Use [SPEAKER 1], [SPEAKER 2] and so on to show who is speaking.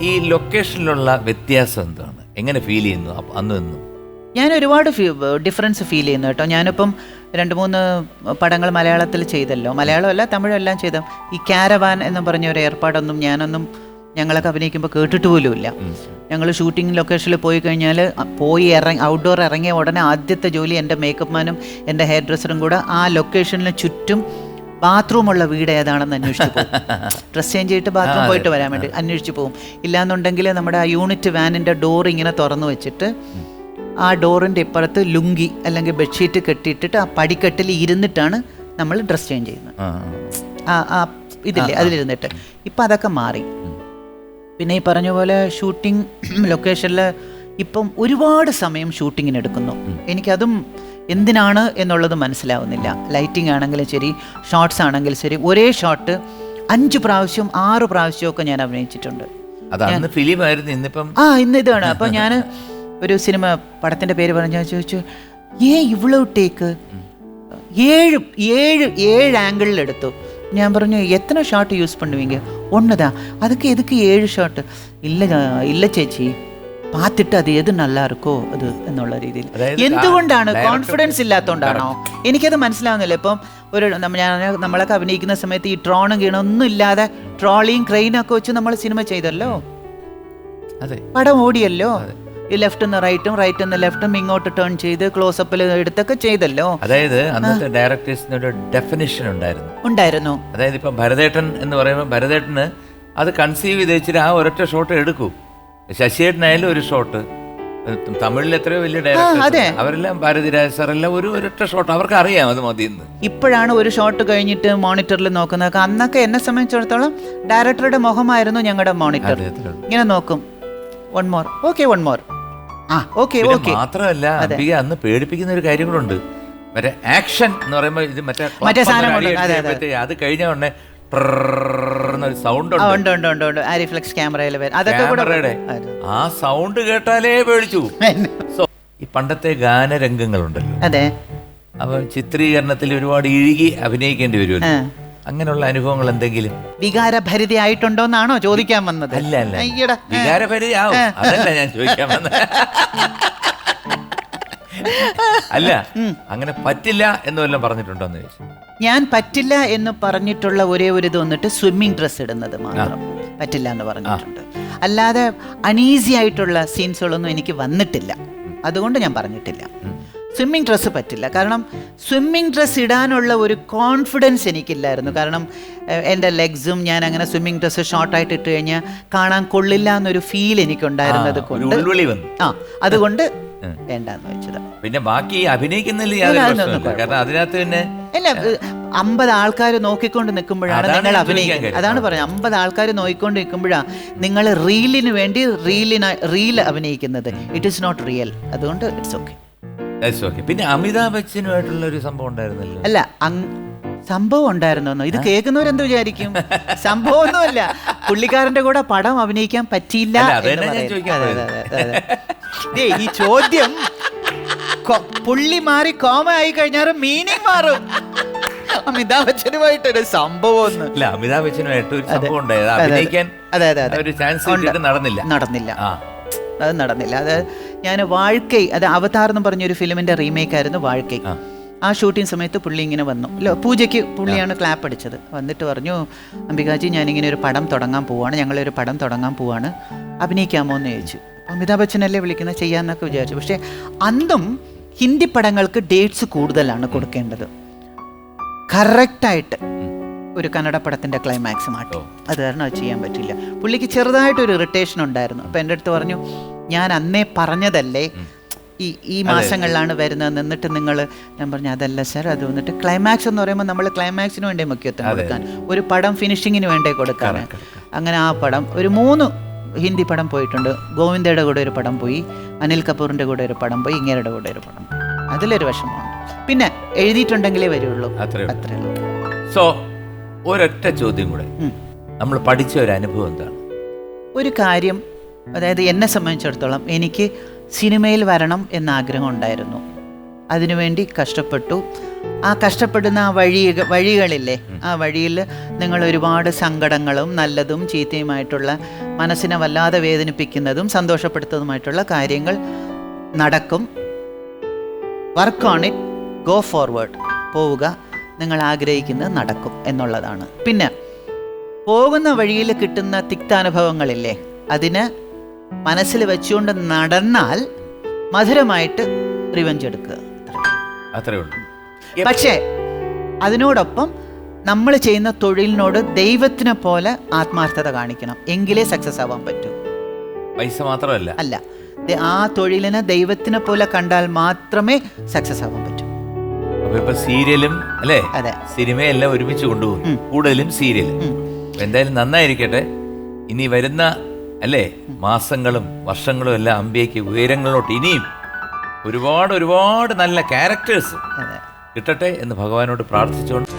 [SPEAKER 1] ഈ ലൊക്കേഷനിലുള്ള വ്യത്യാസം എന്താണ്? എങ്ങനെ ഫീൽ ചെയ്യുന്നു? അന്ന് ഇന്നും
[SPEAKER 2] ഞാൻ ഒരുപാട് ഡിഫറൻസ് ഫീൽ ചെയ്യുന്നു കേട്ടോ. ഞാനിപ്പം രണ്ട് മൂന്ന് പടങ്ങൾ മലയാളത്തിൽ ചെയ്തല്ലോ. മലയാളമല്ല തമിഴെല്ലാം ചെയ്ത. ഈ ക്യാരവാൻ എന്ന് പറഞ്ഞ ഒരു ഏർപ്പാടൊന്നും ഞാനൊന്നും ഞങ്ങളൊക്കെ അഭിനയിക്കുമ്പോൾ കേട്ടിട്ട് പോലുമില്ല ഞങ്ങൾ ഷൂട്ടിംഗ് ലൊക്കേഷനിൽ പോയി കഴിഞ്ഞാൽ പോയി ഇറങ്ങി ഔട്ട്ഡോർ ഇറങ്ങിയ ഉടനെ ആദ്യത്തെ ജോലി എന്റെ മേക്കപ്പ് മാനും എന്റെ ഹെയർ ഡ്രസ്സറും കൂടെ ആ ലൊക്കേഷനിൽ ചുറ്റും ബാത്റൂമുള്ള വീട് ഏതാണെന്ന് അന്വേഷിച്ച് പോകും. ഡ്രസ് ചേഞ്ച് ചെയ്തിട്ട് ബാത്റൂം പോയിട്ട് വരാൻ വേണ്ടി അന്വേഷിച്ച് പോകും. ഇല്ലാന്നുണ്ടെങ്കിൽ നമ്മുടെ ആ യൂണിറ്റ് വാനിന്റെ ഡോർ ഇങ്ങനെ തുറന്നു വെച്ചിട്ട് ആ ഡോറിന്റെ ഇപ്പുറത്ത് ലുങ്കി അല്ലെങ്കിൽ ബെഡ്ഷീറ്റ് കെട്ടിയിട്ടിട്ട് ആ പടിക്കെട്ടിൽ ഇരുന്നിട്ടാണ് നമ്മൾ ഡ്രസ് ചേഞ്ച് ചെയ്യുന്നത്.
[SPEAKER 1] ആ,
[SPEAKER 2] ആ. ഇതില്ലേ? അതിലിരുന്നിട്ട്. ഇപ്പം അതൊക്കെ മാറി. പിന്നെ ഈ പറഞ്ഞ പോലെ ഷൂട്ടിംഗ് ലൊക്കേഷനിൽ ഇപ്പം ഒരുപാട് സമയം ഷൂട്ടിങ്ങിന് എടുക്കുന്നു. എനിക്കതും എന്തിനാണ് എന്നുള്ളത് മനസ്സിലാവുന്നില്ല ലൈറ്റിംഗ് ആണെങ്കിലും ശരി ഷോർട്സ് ആണെങ്കിലും ശരി ഒരേ ഷോട്ട് അഞ്ച് പ്രാവശ്യം ആറ് പ്രാവശ്യമൊക്കെ ഞാൻ അഭിനയിച്ചിട്ടുണ്ട്
[SPEAKER 1] അത് അന്ന് ഫിലിം ആയിരുന്നു ഇന്നിപ്പം
[SPEAKER 2] ആ ഇന്ന് ഇതാണ് അപ്പോൾ ഞാൻ ഒരു സിനിമ പടത്തിൻ്റെ പേര് പറഞ്ഞാൽ ചോദിച്ചു ഏ ഇവളവ് ടേക്ക് ഏഴ് ഏഴ് ഏഴ് ആംഗിളിൽ എടുത്തു ഞാൻ പറഞ്ഞു എത്ര ഷോട്ട് യൂസ് பண்ணுவீங்க ஒண்ணுதா அதுக்கு எதுக்கு ஏழு ஷாட் இல்ல ഇല്ല ചേച്ചി പാത്തിട്ട് അത് ഏത് നല്ലാ ഇരിക്കോ അത് എന്നുള്ള രീതിയിൽ. എന്തുകൊണ്ടാണ് കോൺഫിഡൻസ് ഇല്ലാത്തതുകൊണ്ടാണോ എനിക്കത് മനസ്സിലാവുന്നില്ല. ഇപ്പം ഒരു ഞാൻ നമ്മളൊക്കെ അഭിനയിക്കുന്ന സമയത്ത് ഈ ട്രോണും ഗീണൊന്നും ഇല്ലാതെ ട്രോളിയും ക്രെയിനും ഒക്കെ വെച്ച് നമ്മൾ സിനിമ ചെയ്തല്ലോ?
[SPEAKER 1] അതെ.
[SPEAKER 2] പടം ഓടിയല്ലോ? ഈ ലെഫ്റ്റ് നിന്ന് റൈറ്റും റൈറ്റ് നിന്ന് ലെഫ്റ്റും ഇങ്ങോട്ട് ടേൺ ചെയ്ത് ക്ലോസപ്പിൽ എടുത്തൊക്കെ ചെയ്തല്ലോ?
[SPEAKER 1] അതായത് അന്നത്തെ ഡയറക്ടേഴ്സിന് ഒരു ഡെഫിനിഷൻ ഉണ്ടായിരുന്നു.
[SPEAKER 2] ഉണ്ടായിരുന്നു.
[SPEAKER 1] അതായത് ഇപ്പം ഭരതേട്ടൻ എന്ന് പറയുമ്പോൾ ഭരതേട്ടന് അത് കൺസീവ് ചെയ്ത് വെച്ചിട്ട് ആ ഒരൊറ്റ ഷോട്ട് എടുക്കൂ. ശശിയേട്ടനായാലും ഒരു ഷോട്ട് തമിഴിൽ എത്രയോ വലിയ
[SPEAKER 2] അതെ.
[SPEAKER 1] ഡയറക്ടേഴ്സ് അവരെല്ലാം ഭാരതിരാജ് സാറെല്ലാം ഒരു ഒരൊറ്റ ഷോട്ട് അവർക്ക് അറിയാം അത് മതി
[SPEAKER 2] ഇപ്പോഴാണ് ഒരു ഷോട്ട് കഴിഞ്ഞിട്ട് മോണിറ്ററിൽ നോക്കുന്നത്. അന്നൊക്കെ എന്നെ സംബന്ധിച്ചിടത്തോളം ഡയറക്ടറുടെ മുഖമായിരുന്നു ഞങ്ങളുടെ മോണിറ്റർ. ഇങ്ങനെ നോക്കും. One more okay
[SPEAKER 1] one
[SPEAKER 2] more
[SPEAKER 1] മാത്രമല്ല അംബിക അന്ന് പേടിപ്പിക്കുന്ന ഒരു കാര്യം കൂടെ ഉണ്ട്. മറ്റേ ആക്ഷൻ എന്ന് പറയുമ്പോൾ ഇത് മറ്റേ
[SPEAKER 2] അത്
[SPEAKER 1] കഴിഞ്ഞ ഉടനെ സൗണ്ട് ഉണ്ട്
[SPEAKER 2] ഉണ്ട് ഉണ്ട് ഉണ്ട് ആ റിഫ്ലക്സ് ക്യാമറയിൽ അതൊക്കെ കൂടെ
[SPEAKER 1] ക്യാമറയുടെ ആ സൗണ്ട് കേട്ടാലേ പേടിച്ചു സോ ഈ പണ്ടത്തെ ഗാനരംഗങ്ങളുണ്ടല്ലോ.
[SPEAKER 2] അതെ.
[SPEAKER 1] അവ ചിത്രീകരണത്തിൽ ഒരുപാട് ഇഴുകി അഭിനയിക്കേണ്ടി വരുമല്ലോ.
[SPEAKER 2] ആ.
[SPEAKER 1] അങ്ങനെയുള്ള അനുഭവങ്ങൾ എന്തെങ്കിലും?
[SPEAKER 2] വികാരഭരിതയായിട്ടുണ്ടോന്നാണോ ചോദിക്കാൻ വന്നത്?
[SPEAKER 1] അല്ല അല്ല.
[SPEAKER 2] അയ്യടാ.
[SPEAKER 1] ആവും. അതല്ല ഞാൻ ചോദിക്കാൻ വന്നത്. അല്ല അങ്ങനെ പറ്റില്ല എന്ന് വല്ലതും പറഞ്ഞിട്ടുണ്ടോ എന്ന് ചോദിച്ചു.
[SPEAKER 2] ഞാൻ പറ്റില്ല എന്ന് പറഞ്ഞിട്ടുള്ള ഒരേ ഒരു ഇത് വന്നിട്ട് സ്വിമ്മിങ് ഡ്രസ് ഇടുന്നത് മാത്രം. പറ്റില്ല എന്ന് പറഞ്ഞിട്ടുണ്ട്. അല്ലാതെ അണീസി ആയിട്ടുള്ള സീൻസുകളൊന്നും എനിക്ക് വന്നിട്ടില്ല. അതുകൊണ്ട് ഞാൻ പറഞ്ഞിട്ടില്ല. സ്വിമ്മിങ് ഡ്രസ്സ് പറ്റില്ല. കാരണം സ്വിമ്മിങ് ഡ്രസ്സ് ഇടാനുള്ള ഒരു കോൺഫിഡൻസ് എനിക്കില്ലായിരുന്നു. കാരണം എന്റെ ലെഗ്സും ഞാൻ അങ്ങനെ സ്വിമ്മിങ് ഡ്രസ്സ് ഷോർട്ടായിട്ട് ഇട്ട് കഴിഞ്ഞാൽ കാണാൻ കൊള്ളില്ല എന്നൊരു ഫീൽ എനിക്കുണ്ടായിരുന്നത് കൊണ്ട് ആ അതുകൊണ്ട് വേണ്ടാന്ന് വെച്ചത്.
[SPEAKER 1] പിന്നെ ബാക്കി അഭിനയിക്കുന്നില്ല യാതൊരു കാരണം അതിനകത്ത് പിന്നെ
[SPEAKER 2] അല്ല അമ്പത് ആൾക്കാർ നോക്കിക്കൊണ്ട് നിൽക്കുമ്പോഴാണ്
[SPEAKER 1] അതാണ്
[SPEAKER 2] നിങ്ങൾ
[SPEAKER 1] ഞാൻ
[SPEAKER 2] അഭിനയിക്കുന്നത്. അതാണ് പറഞ്ഞത്. അമ്പത് ആൾക്കാർ നോക്കിക്കൊണ്ട് നിൽക്കുമ്പോഴാണ് നിങ്ങൾ റീലിന് വേണ്ടി റീലിന് റീൽ അഭിനയിക്കുന്നത്. ഇറ്റ് ഇസ് നോട്ട് റിയൽ അതുകൊണ്ട് ഇറ്റ്സ് ഓക്കെ
[SPEAKER 1] That's okay. പിന്നെ അമിതാഭ് ബച്ചനുമായിട്ടുള്ള ഒരു സംഭവം ഉണ്ടായിരുന്നല്ലോ.
[SPEAKER 2] അല്ല അങ് സംഭവം ഉണ്ടായിരുന്നോ ഇത് കേൾക്കുന്നവരെന്ത് വിചാരിക്കും? സംഭവമൊന്നുമല്ല. പുള്ളിക്കാരന്റെ കൂടെ പടം അഭിനയിക്കാൻ പറ്റിയില്ല
[SPEAKER 1] അല്ല, അത്
[SPEAKER 2] എന്ന്
[SPEAKER 1] ഞാൻ
[SPEAKER 2] പറയുന്നു.
[SPEAKER 1] ചോദിക്കാൻ
[SPEAKER 2] അതെ, അതെ, അതെ, അതെ. ദേ, ഈ ചോദ്യം പുള്ളി മാറി കോമ ആയി കഴിഞ്ഞാൽ മീനിങ് മാറും. അമിതാഭ് ബച്ചനുമായിട്ടൊരു സംഭവം ഒന്ന്
[SPEAKER 1] അല്ല അമിതാഭ് ബച്ചനുമായിട്ട് ഒരു സംഭവം ഉണ്ടായത്. അഭിനയിക്കാൻ
[SPEAKER 2] അതെ, അതെ, അതെ.
[SPEAKER 1] ഒരു ചാൻസ്. നടന്നില്ല.
[SPEAKER 2] നടന്നില്ല. അത് നടന്നില്ല. അത് ഞാൻ വാഴ്ക്കൈ അത് അവതാർ എന്ന് പറഞ്ഞൊരു ഫിലിമിന്റെ റീമേക്ക് ആയിരുന്നു വാഴ്ക്കൈ.
[SPEAKER 1] ആ.
[SPEAKER 2] ഷൂട്ടിംഗ് സമയത്ത് പുള്ളി ഇങ്ങനെ വന്നു. അല്ലോ പൂജയ്ക്ക് പുള്ളിയാണ് ക്ലാപ്പ് അടിച്ചത്. വന്നിട്ട് പറഞ്ഞു അംബികാജി ഞാനിങ്ങനെ ഒരു പടം തുടങ്ങാൻ പോവാണ്. ഞങ്ങളൊരു പടം തുടങ്ങാൻ പോവാണ്. അഭിനയിക്കാമോ? എന്ന് ചോദിച്ചു. അമിതാഭ് ബച്ചനല്ലേ വിളിക്കുന്നത് ചെയ്യാന്നൊക്കെ വിചാരിച്ചു. പക്ഷേ അന്നും ഹിന്ദി പടങ്ങൾക്ക് ഡേറ്റ്സ് കൂടുതലാണ് കൊടുക്കേണ്ടത്. കറക്റ്റായിട്ട് ഒരു കന്നഡ പടത്തിന്റെ ക്ലൈമാക്സ് മാറ്റും. അത് കാരണം അത് ചെയ്യാൻ പറ്റില്ല പുള്ളിക്ക് ചെറുതായിട്ടൊരു ഇറിറ്റേഷൻ ഉണ്ടായിരുന്നു. അപ്പം എന്റെ അടുത്ത് പറഞ്ഞു ഞാൻ അന്നേ പറഞ്ഞതല്ലേ? ഈ ഈ മാസങ്ങളിലാണ് വരുന്നത്. എന്നിട്ട് നിങ്ങൾ ഞാൻ പറഞ്ഞു അതല്ല സർ അത് വന്നിട്ട് ക്ലൈമാക്സ് എന്ന് പറയുമ്പോൾ നമ്മൾ ക്ലൈമാക്സിന് വേണ്ടേ മുഖ്യത്വം കൊടുക്കാൻ. ഒരു പടം ഫിനിഷിങ്ങിന് വേണ്ടേ കൊടുക്കാൻ. അങ്ങനെ ആ പടം ഒരു മൂന്ന് ഹിന്ദി പടം പോയിട്ടുണ്ട്. ഗോവിന്ദയുടെ കൂടെ ഒരു പടം പോയി. അനിൽ കപൂറിന്റെ കൂടെ ഒരു പടം പോയി. ഇങ്ങേരുടെ കൂടെ ഒരു പടം. പോയി അതിലൊരു വിഷമമുണ്ട്. പിന്നെ എഴുതിയിട്ടുണ്ടെങ്കിലേ വരുള്ളൂ.
[SPEAKER 1] അത്രേ ഉള്ളൂ. സോ ഒരൊറ്റ ചോദ്യം കൂടെ. നമ്മൾ പഠിച്ച ഒരു അനുഭവം എന്താണ്?
[SPEAKER 2] ഒരു കാര്യം അതായത് എന്നെ സംബന്ധിച്ചിടത്തോളം എനിക്ക് സിനിമയിൽ വരണം എന്ന ആഗ്രഹം ഉണ്ടായിരുന്നു. അതിനുവേണ്ടി കഷ്ടപ്പെട്ടു. ആ കഷ്ടപ്പെടുന്ന ആ വഴി വഴികളില്ലേ ആ വഴിയിൽ നിങ്ങൾ ഒരുപാട് സങ്കടങ്ങളും നല്ലതും ചീത്തയുമായിട്ടുള്ള മനസ്സിനെ വല്ലാതെ വേദനിപ്പിക്കുന്നതും സന്തോഷപ്പെടുത്തതുമായിട്ടുള്ള കാര്യങ്ങൾ നടക്കും. Work on it go forward പോവുക നിങ്ങൾ ആഗ്രഹിക്കുന്നത് നടക്കും എന്നുള്ളതാണ്. പിന്നെ പോകുന്ന വഴിയിൽ കിട്ടുന്ന തിക്താനുഭവങ്ങളില്ലേ അതിന് മനസ്സിൽ വെച്ചുകൊണ്ട് നടന്നാൽ മധുരമായിട്ട് റിവഞ്ച് എടുക്കുക.
[SPEAKER 1] അത്രേ ഉള്ളൂ.
[SPEAKER 2] പക്ഷേ അതിനോടൊപ്പം നമ്മൾ ചെയ്യുന്ന തൊഴിലിനോട് ദൈവത്തിനെ പോലെ ആത്മാർത്ഥത കാണിക്കണം. എങ്കിലേ സക്സസ് ആവാൻ പറ്റൂ.
[SPEAKER 1] പൈസ മാത്രമല്ല.
[SPEAKER 2] അല്ല ദ- ആ തൊഴിലിനെ ദൈവത്തിനെ പോലെ കണ്ടാൽ മാത്രമേ സക്സസ് ആവാൻ പറ്റൂ.
[SPEAKER 1] ഇപ്പൊ സീരിയലും അല്ലേ?
[SPEAKER 2] അതെ.
[SPEAKER 1] സിനിമയെല്ലാം ഒരുമിച്ച് കൊണ്ടുപോകും കൂടുതലും സീരിയൽ. എന്തായാലും നന്നായിരിക്കട്ടെ. ഇനി വരുന്ന അല്ലേ? മാസങ്ങളും വർഷങ്ങളും എല്ലാം അമ്പിയയ്ക്ക് ഉയരങ്ങളിലോട്ട് ഇനിയും ഒരുപാട് ഒരുപാട് നല്ല ക്യാരക്ടേഴ്സ് കിട്ടട്ടെ എന്ന് ഭഗവാനോട് പ്രാർത്ഥിച്ചുകൊണ്ട്